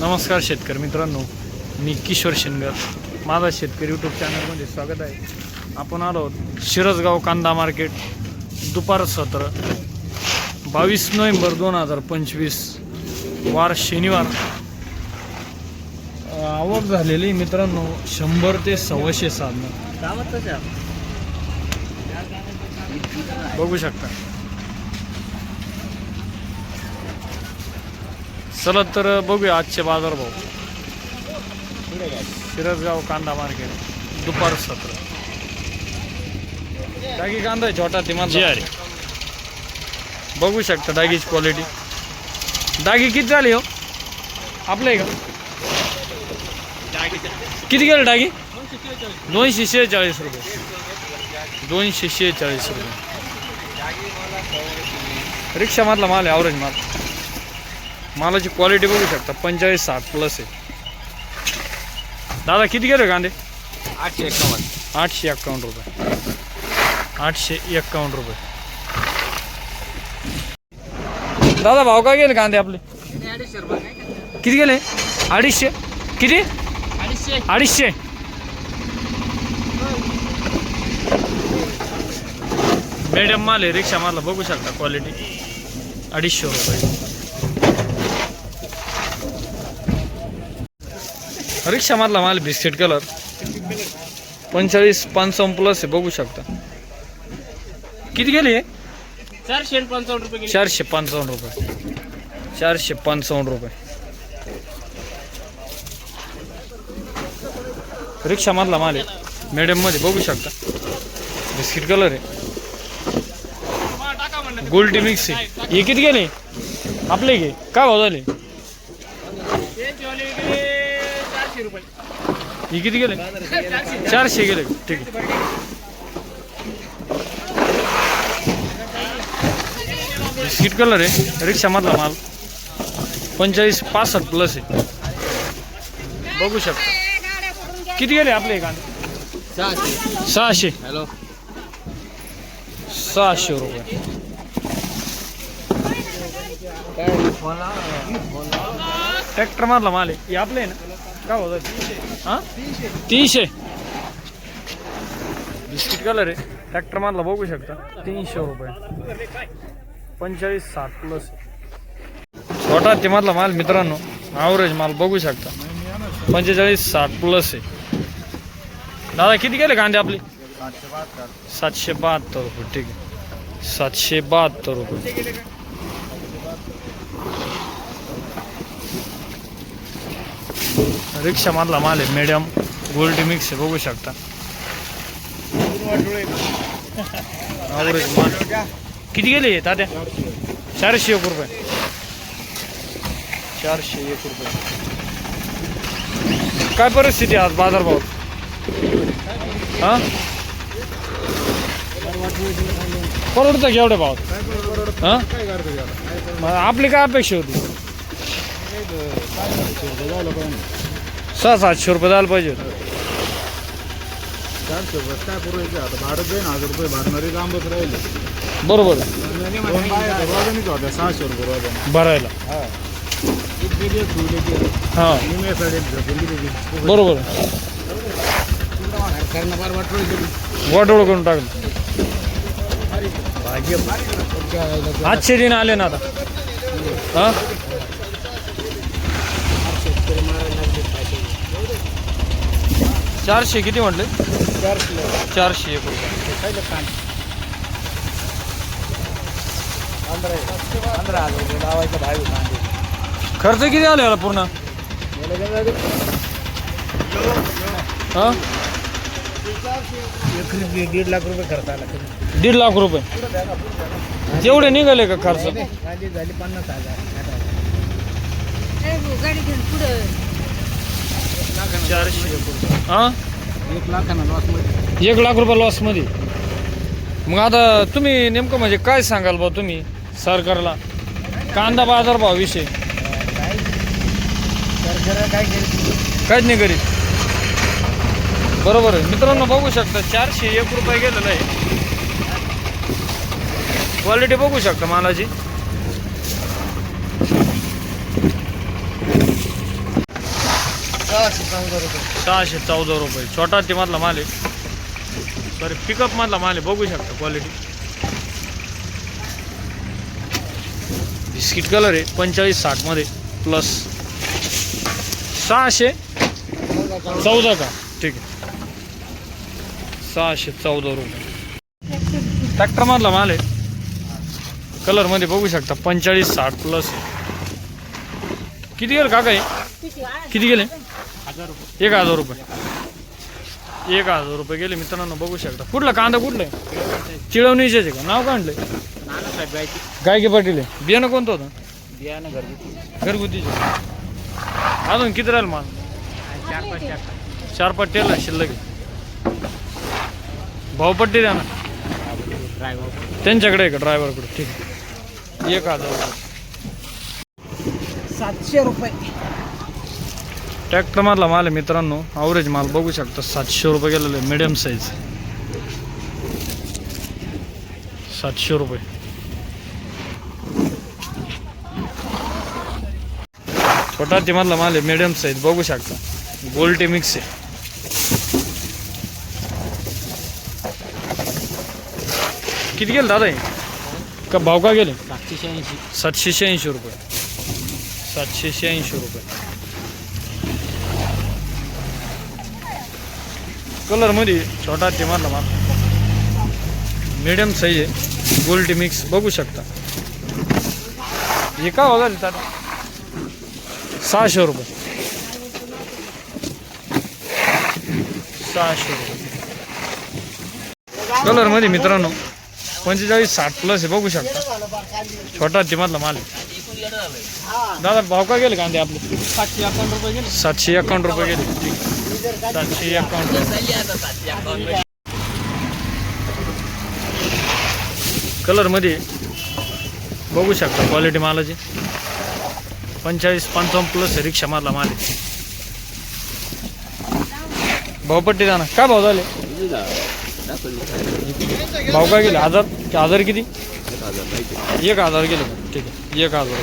नमस्कार शेतकरी मित्रांनो मी किशोर शेनगर. माझा शेतकरी यूट्यूब चॅनलमध्ये स्वागत आहे. आपण आलो शिरसगाव कांदा मार्केट दुपार सत्र. बावीस नोव्हेंबर दोन हजार पंचवीस वार शनिवार. आवक झालेली मित्रांनो शंभर ते सव्वाशे साधनं. बघू शकता. चला तर बघूया आजचे बाजारभाव शिरसगाव कांदा मार्केट दुपार सत्र. डागी कांदा आहे छोटा जी अरे बघू शकता डागीची क्वालिटी डागी किती झाली हो? आपलं आहे का? किती गेलं डागी? दोनशे शेहेचाळीस रुपये. दोनशे शेहेचाळीस रुपये. रिक्षामधला माल आहे माल मालाची क्वालिटी बघू शकता. पंचेचाळीस साठ प्लस आहे. दादा किती गेले कांदे? आठशे एकावन्न. आठशे एक्कावन्न रुपये. आठशे एक्कावन्न रुपये. दादा भाव काय गेले कांदे आपले? किती गेले? अडीचशे? किती? अडीचशे. मीडियम माल आहे रिक्षा माल बघू शकता क्वालिटी अडीचशे रुपये. रिक्षा मधला माल बिस्किट कलर. पंचेचाळीस पंचावन्न प्लस आहे बघू शकता. किती गेले? चारशे पंचावन्न रुपये. चारशे पंचावन्न रुपये. चारशे पंचावन्न रुपये. रिक्षा मधला माल आहे. मीडियममध्ये बघू शकता. बिस्किट कलर आहे. गोल्डी मिक्स आहे. हे किती गेले? आपले घे काय भाव झाले? हे किती गेले? चारशे गेले. ठीक आहे. बिस्किट कलर आहे. रिक्षा मधला माल. पंचेचाळीस पासष्ट प्लस आहे. बघू शकता. किती गेले आपले कांदे? सहाशे. सहाशे हॅलो सहाशे रुपये. ट्रॅक्टर मधला माल आहे. हे आपले आहे ना? काय होतं हां? तीनशे. बिस्किट कलर आहे. ट्रॅक्टर मधला बघू शकता. तीनशे रुपये. पंचेचाळीस साठ प्लस छोटा ते मधला माल मित्रांनो ॲव्हरेज माल बघू शकता. पंचेचाळीस साठ प्लस आहे. दादा किती गेले कांदे आपले? सातशे बहात्तर रुपये ठीक आहे. सातशे बहात्तर रुपये. रिक्षा मधला माल आहे मीडियम गोल्डी मिक्स आहे बघू शकता. माल किती गेले हे तात्या? चारशे एक रुपये. चारशे एक रुपये. काय परिस्थिती आहे आज बाजारभाव हा? परवडतं की एवढ्या भावात? हा? मग आपली काय अपेक्षा होती? सहा सातशे रुपये द्यायला पाहिजे. चारशे काय पुरवायचं आता जाईन हजार रुपये भरणारे लांबच राहिले. बरोबर. आहे. दोन बाया रोजानीच होत्या सहाशे रुपये रोजाने. भरायला. ठेवली हा निम्या साडे झोपून दिली की बरोबर आहे. करणं फार वाटलं वाटोळ करून टाकलं. आजचे दिन आले ना आता. हा? चारशे किती म्हटले? चारशे. एक रुपये. पंधरा हज़ार रुपये लावायचं भाई कांदे खर्च किती आला याला पूर्ण? हा? दीड लाख रुपये खर्च आला. दीड लाख रुपये. जेवढे निघाले का खर्च? झाली झाली पन्नास हज़ार. गाडी घेऊन पुढं. चारशे. एक हा लाखानं लाख रुपये लॉसमध्ये मग आता तुम्ही नेमकं म्हणजे काय सांगाल बा तुम्ही सरकारला? कांदा बाजार भाव विषय. काय केलं काहीच नाही करीत. बरोबर आहे. मित्रांनो बघू शकता चारशे एक रुपये गेलेलं आहे. क्वालिटी बघू शकता मालाची. सहाशे चौदा रुपये. छोटा ते मधला माल आहे. सॉरी पिकअप मधला माल आहे. बघू शकता क्वालिटी बिस्किट कलर आहे. पंचेचाळीस साठमध्ये प्लस सहाशे चौदा का? ठीक आहे. सहाशे चौदा रुपये. ट्रॅक्टर मधला माल आहे. कलरमध्ये बघू शकता. पंचेचाळीस साठ प्लस किती गेलं काका किती गेले? एक हजार रुपये. एक हजार रुपये गेले मित्रांनो बघू शकता. कुठला कांदा कुठला आहे? चिळवणीचे का? नाव काढलंय नानासाहेब गायची गायके पाटील आहे. बियाणं कोणतं होतं? बियाणं घरगुती घरगुतीचे. अजून किती राहील माल? चार पाच चार चार पट्टीला शिल्लक आहे. भावपट्टी द्या ना. ड्रायव्हर त्यांच्याकडे आहे का ड्रायव्हरकडे ठीक आहे. एक हजार रुपये. सातशे रुपये. ट्रॅक्टर मधला माल आहे मित्रांनो. अवरेज माल बघू शकता सातशे रुपये गेलेलं आहे मिडियम साईज सातशे रुपये. छोटा मधला माल आहे मिडियम साईज बघू शकता. गोल्टी मिक्स आहे. किती गेले दादा का भाव का गेले? सातशे शहाऐंशी. सातशे शहाऐंशी रुपये. सातशे शहाऐंशी रुपये. कलरमध्ये छोटा ते मारला मार मिडियम साईज आहे. गोल्ड मिक्स बघू शकता. एका वगैरे देतात सहाशे रुपये. सहाशे रुपये. कलरमध्ये मित्रांनो पंचेचाळीस साठ प्लस आहे बघू शकता. छोटा मधला माल आहे. दादा भाव का गेले कांदे आपले? सातशे अकाउंट रुपये गेले. सातशे अकाउंट रुपये गेले. सातशे अकाउंट कलरमध्ये बघू शकता क्वालिटी मालाची. पंचेचाळीस पंचावन्न प्लस रिक्षा मारला माल भावपट्टी द्या ना काय भाव झाले? भाव काय गेले? हजार हजार किती? एक हजार गेले का? ठीक आहे. एक हजार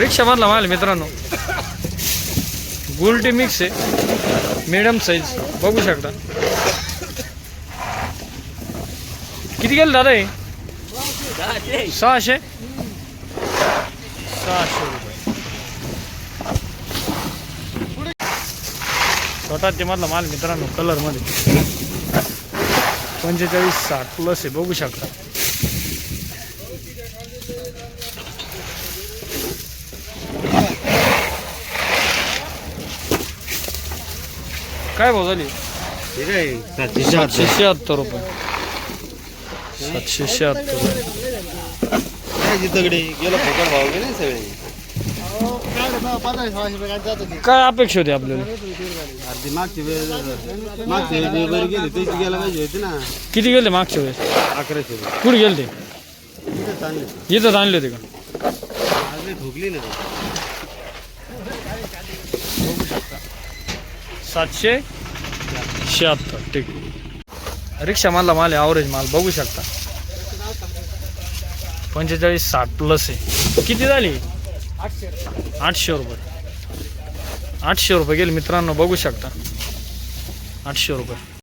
रिक्षामधला माल आहे मित्रांनो. गुलटी मिक्स आहे. मिडियम साईज बघू शकता. किती गेले दादा हे? सहाशे? सहाशे रुपये छोटा ते मधला माल मित्रांनो कलरमध्ये. पंचेचाळीस साठ प्लस आहे बघू शकता. काय भाव झाली? सातशे शहात्तर रुपये. सातशे शहात्तर रुपये. दगडी गेलो फुकट भाव गेले सगळे? काय अपेक्षा होती आपल्याला? अर्धी मागची वेळ मागची वेळ बरी गेली त्याची गेला पाहिजे होती ना. किती गेले मागच्या वेळेस? अकराशे. रुपये कुठे गेले ते तिथे इथंच आणले होते का? आज ठोकली ना. सातशे शहात्तर ठीक. रिक्षा मालला माल आहे ॲव्हरेज माल बघू शकता. पंचेचाळीस साठ प्लस आहे. किती झाली? आठशे रुपये. आठशे रुपये गेले मित्रांनो बघू शकता. आठशे रुपये.